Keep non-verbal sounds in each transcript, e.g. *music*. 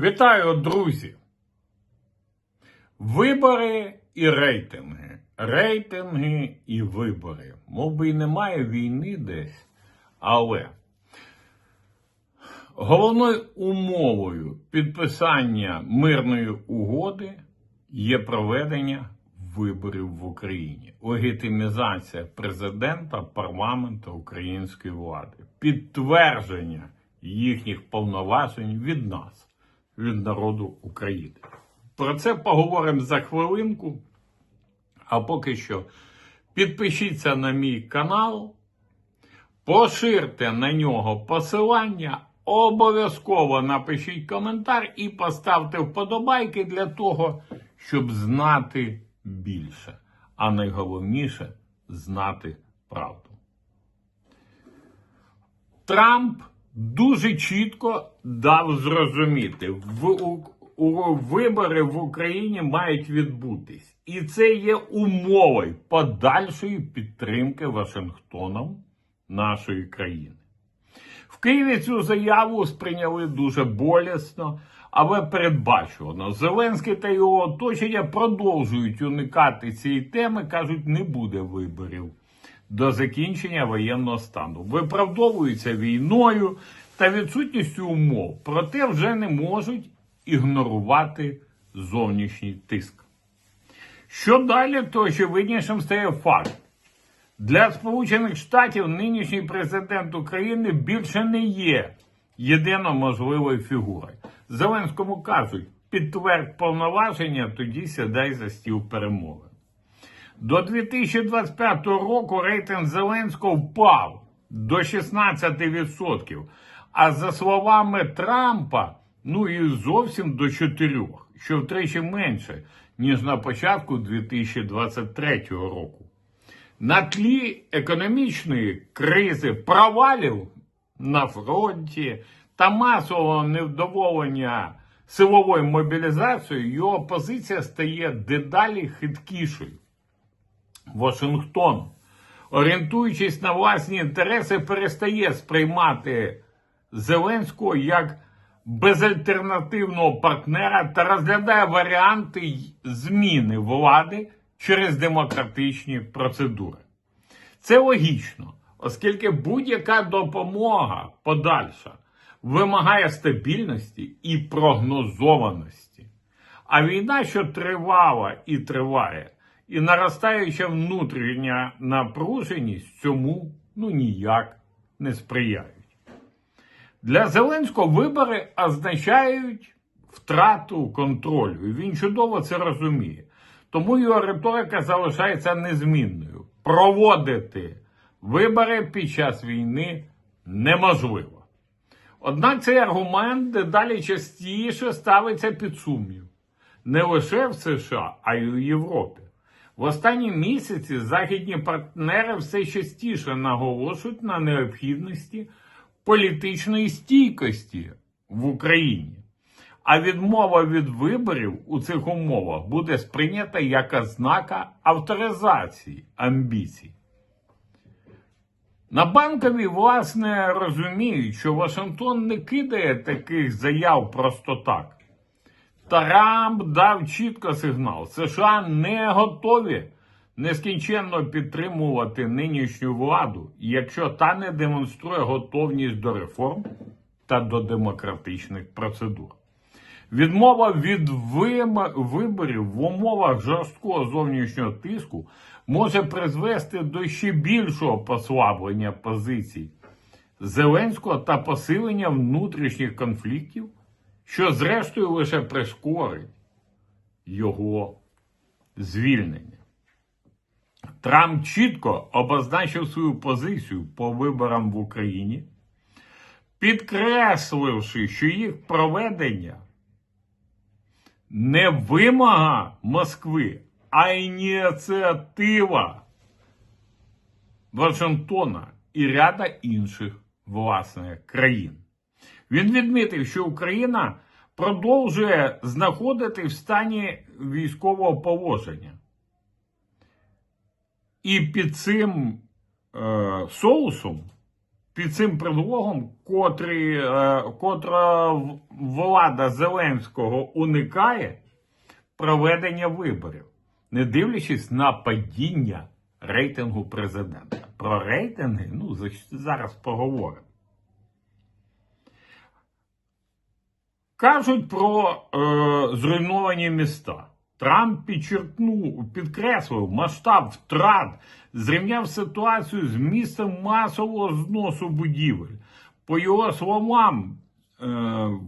Вітаю, друзі! Вибори і рейтинги. Рейтинги і вибори. Мов би і немає війни десь, але головною умовою підписання мирної угоди є проведення виборів в Україні, легітимізація президента, парламенту української влади, підтвердження їхніх повноважень від нас, від народу України. Про це поговоримо за хвилинку. А поки що підпишіться на мій канал, поширте на нього посилання, обов'язково напишіть коментар і поставте вподобайки для того, щоб знати більше. А найголовніше знати правду. Трамп дуже чітко дав зрозуміти, в, у, вибори в Україні мають відбутись. І це є умовою подальшої підтримки Вашингтоном нашої країни. В Києві цю заяву сприйняли дуже болісно, але передбачувано. Зеленський та його оточення продовжують уникати цієї теми, кажуть, не буде виборів до закінчення воєнного стану. Виправдовуються війною та відсутністю умов, проте вже не можуть ігнорувати зовнішній тиск. Що далі, то очевиднішим стає факт. Для Сполучених Штатів нинішній президент України більше не є єдино можливою фігурою. Зеленському кажуть, підтвердь повноваження, тоді сідай за стіл перемови. До 2025 року рейтинг Зеленського впав до 16%. А за словами Трампа, ну і зовсім до 4%, що втричі менше, ніж на початку 2023 року. На тлі економічної кризи провалів на фронті та масового невдоволення силовою мобілізацією, його позиція стає дедалі хиткішою. Вашингтон, орієнтуючись на власні інтереси, перестає сприймати Зеленського як безальтернативного партнера та розглядає варіанти зміни влади через демократичні процедури. Це логічно, оскільки будь-яка допомога подальша вимагає стабільності і прогнозованості. А війна, що тривала і триває, і наростаюча внутрішня напруженість цьому ну ніяк не сприяють. Для Зеленського вибори означають втрату контролю, і він чудово це розуміє. Тому його риторика залишається незмінною. Проводити вибори під час війни неможливо. Однак цей аргумент дедалі частіше ставиться під сумнів не лише в США, а й у Європі. В останні місяці західні партнери все частіше наголошують на необхідності політичної стійкості в Україні. А відмова від виборів у цих умовах буде сприйнята як ознака авторизації амбіцій. На банкові, власне, розуміють, що Вашингтон не кидає таких заяв просто так. Трамп дав чітко сигнал: США не готові нескінченно підтримувати нинішню владу, якщо та не демонструє готовність до реформ та до демократичних процедур. Відмова від виборів в умовах жорсткого зовнішнього тиску може призвести до ще більшого послаблення позицій Зеленського та посилення внутрішніх конфліктів, що зрештою лише прискорить його звільнення. Трамп чітко обозначив свою позицію по виборам в Україні, підкресливши, що їх проведення не вимога Москви, а ініціатива Вашингтона і ряда інших власних країн. Він відмітив, що Україна продовжує знаходити в стані військового положення. І під цим е, соусом під цим предлогом, котрий, е, котра влада Зеленського уникає проведення виборів, не дивлячись на падіння рейтингу президента. Про рейтинги, ну, зараз поговоримо. Кажуть про е, зруйновані міста. Трамп підчеркнув, підкреслив масштаб втрат, зрівняв ситуацію з місцем масового зносу будівель. По його словам, е,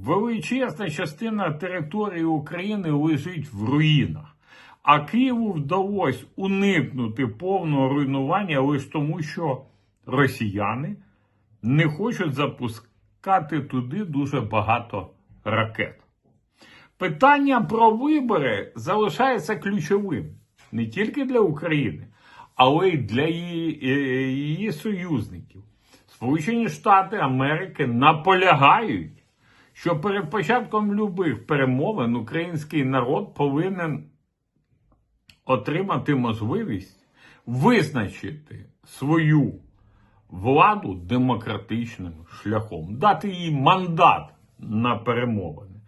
величезна частина території України лежить в руїнах. А Києву вдалося уникнути повного руйнування лише тому, що росіяни не хочуть запускати туди дуже багато ракет. Питання про вибори залишається ключовим не тільки для України, але й для її, е, її союзників. Сполучені Штати Америки наполягають, що перед початком любих перемовин український народ повинен отримати можливість визначити свою владу демократичним шляхом, дати їй мандат на перемовини.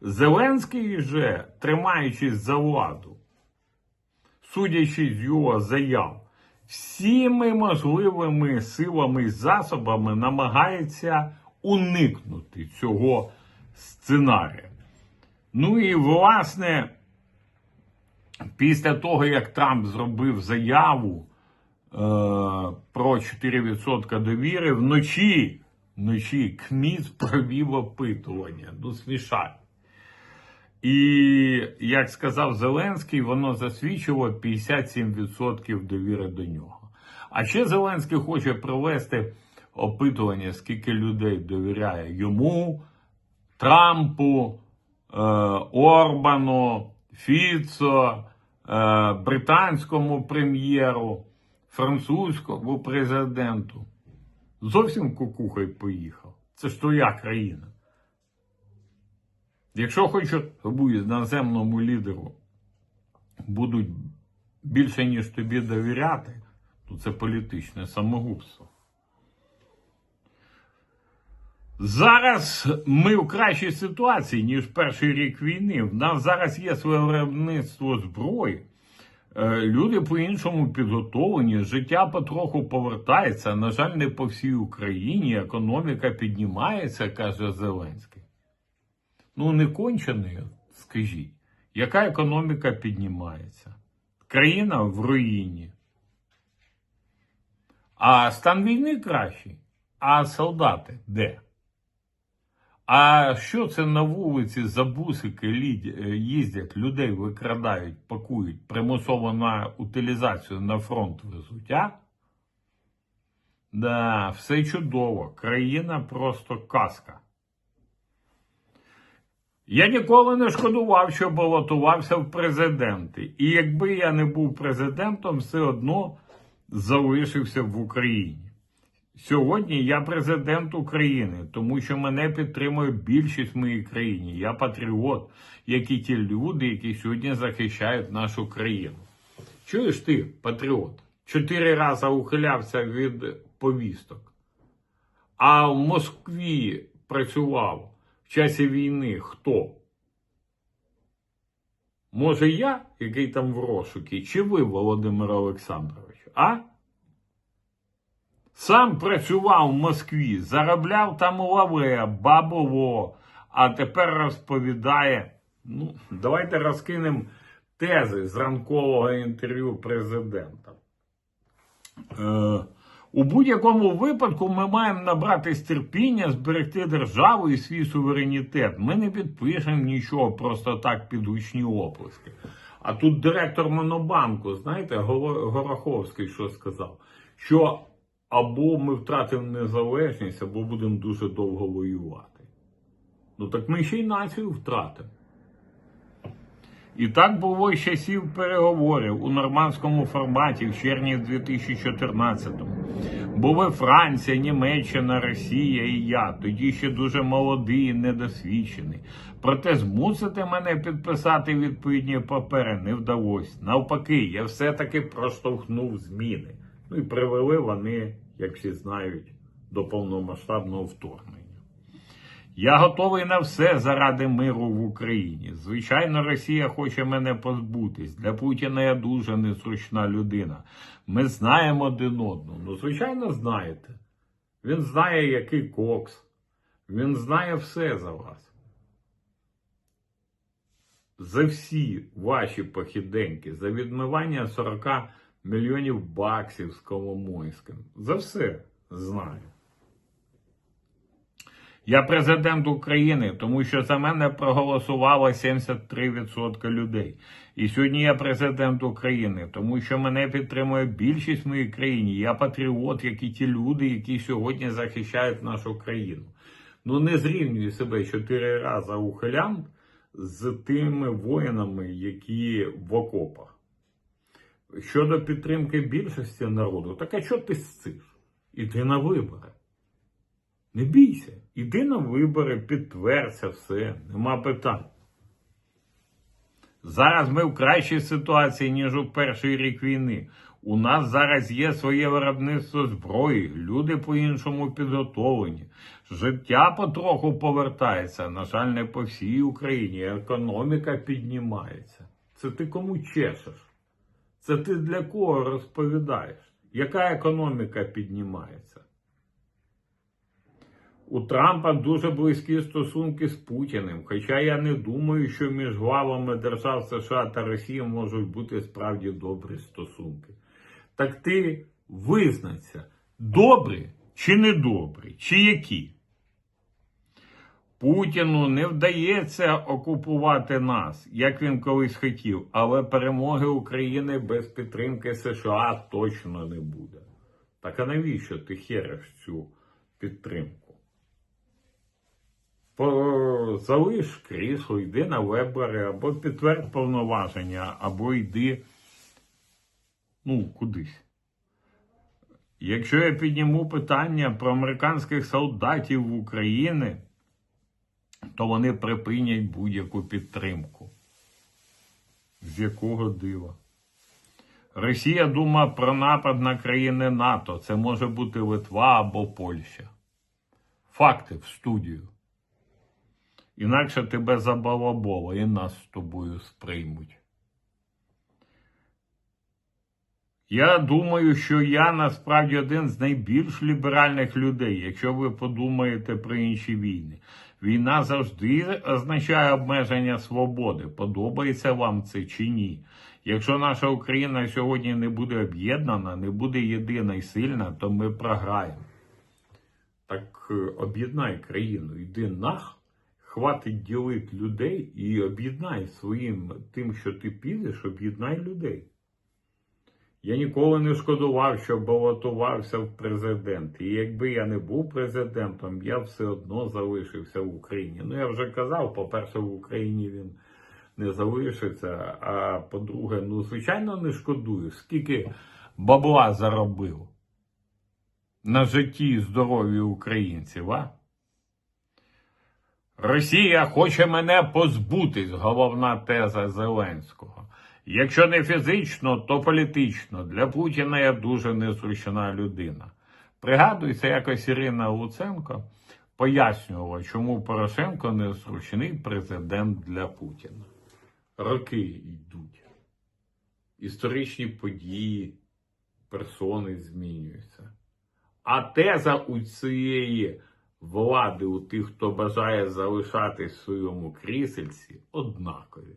Зеленський же, тримаючись за владу, судячи з його заяв, всіми можливими силами і засобами намагається уникнути цього сценарія. Ну і власне, після того, як Трамп зробив заяву е, про 4% довіри, вночі, вночі КМІС *laughs* провів опитування. Ну, смішать. І, як сказав Зеленський, воно засвідчило 57% довіри до нього. А ще Зеленський хоче провести опитування, скільки людей довіряє йому, Трампу, е, Орбану, Фіцо, е, британському прем'єру, французькому президенту. Зовсім кукухой поїхав. Це ж твоя країна. Якщо хоч наземному лідеру будуть більше, ніж тобі довіряти, то це політичне самогубство. Зараз ми в кращій ситуації, ніж перший рік війни. В нас зараз є своє виробництво зброї. Е, Люди по-іншому підготовлені, життя потроху повертається. На жаль, не по всій Україні. Економіка піднімається, каже Зеленський. Ну, не кончений, скажіть. Яка економіка піднімається? Країна в руїні. А стан війни кращий. А солдати де? А що це на вулиці за бусики е, їздять, людей викрадають, пакують, примусово на утилізацію на фронт везуть, а? Да, все чудово. Країна просто казка. Я ніколи не шкодував, що балотувався в президенти. І якби я не був президентом, все одно залишився в Україні. Сьогодні я президент України, тому що мене підтримує більшість в моїй країні. Я патріот, як і ті люди, які сьогодні захищають нашу країну. Чуєш ти, патріот? Чотири рази ухилявся від повісток. А в Москві працював в часі війни хто? Може я, який там в розшукі, чи ви, Володимир Олександрович? А? Сам працював в Москві, заробляв там лаве, бабово, а тепер розповідає. Ну, давайте розкинемо тези з ранкового інтерв'ю президента. Е, у будь-якому випадку ми маємо набратись терпіння, зберегти державу і свій суверенітет. Ми не підпишемо нічого просто так під гучні оплески. А тут директор Монобанку, знаєте, Гороховський що сказав? Що або ми втратимо незалежність, або будемо дуже довго воювати. Ну так ми ще й націю втратимо. І так було з часів переговорів у нормандському форматі в червні 2014-му. Були Франція, Німеччина, Росія і я, тоді ще дуже молодий і недосвідчений. Проте змусити мене підписати відповідні папери не вдалося. Навпаки, я все-таки проштовхнув зміни. Ну і привели вони, як всі знають, до повномасштабного вторгнення. Я готовий на все заради миру в Україні. Звичайно, Росія хоче мене позбутись. Для Путіна я дуже незручна людина. Ми знаємо один одного. Ну, звичайно, знаєте. Він знає, який кокс. Він знає все за вас. За всі ваші похіденьки, за відмивання 40 мільйонів баксів з Коломойським. За все знаю. Я президент України, тому що за мене проголосувало 73% людей. І сьогодні я президент України, тому що мене підтримує більшість в моїй країні. Я патріот, як і ті люди, які сьогодні захищають нашу країну. Ну не зрівнюй себе чотири рази ухилянт з тими воїнами, які в окопах. Щодо підтримки більшості народу, так а що ти сциш? Іди на вибори. Не бійся, іди на вибори, підтвердься все, нема питань. Зараз ми в кращій ситуації, ніж у перший рік війни. У нас зараз є своє виробництво зброї, люди по-іншому підготовлені. Життя потроху повертається, на жаль, не по всій Україні. Економіка піднімається. Це ти кому чешеш? Це ти для кого розповідаєш? Яка економіка піднімається? У Трампа дуже близькі стосунки з Путіним. Хоча я не думаю, що між главами держав США та Росії можуть бути справді добрі стосунки. Так ти визнайся, добрі чи недобрі, чи які? Путіну не вдається окупувати нас, як він колись хотів, але перемоги України без підтримки США точно не буде. Так а навіщо ти хериш цю підтримку? Залиш крісло, йди на вибори, або підтвердь повноваження, або йди ну, кудись. Якщо я підніму питання про американських солдатів в Україні, то вони припинять будь-яку підтримку. З якого дива? Росія думає про напад на країни НАТО. Це може бути Литва або Польща. Факти в студію. Інакше тебе забалаболо і нас з тобою сприймуть. Я думаю, що я насправді один з найбільш ліберальних людей, якщо ви подумаєте про інші війни. Війна завжди означає обмеження свободи. Подобається вам це чи ні? Якщо наша Україна сьогодні не буде об'єднана, не буде єдина і сильна, то ми програємо. Так е, об'єднай країну, йди нах, хватить ділити людей і об'єднай своїм тим, що ти підеш, об'єднай людей. Я ніколи не шкодував, що балотувався в президенти. І якби я не був президентом, я все одно залишився в Україні. Ну я вже казав, по-перше, в Україні він не залишиться. А по-друге, ну звичайно не шкодую. Скільки бабла заробив на житті і здоров'ї українців, а? Росія хоче мене позбутись, головна теза Зеленського. Якщо не фізично, то політично. Для Путіна я дуже незручна людина. Пригадується, якось Ірина Луценко пояснювала, чому Порошенко незручний президент для Путіна. Роки йдуть. Історичні події, персони змінюються. А теза у цієї влади, у тих, хто бажає залишатись в своєму крісельці, однакові.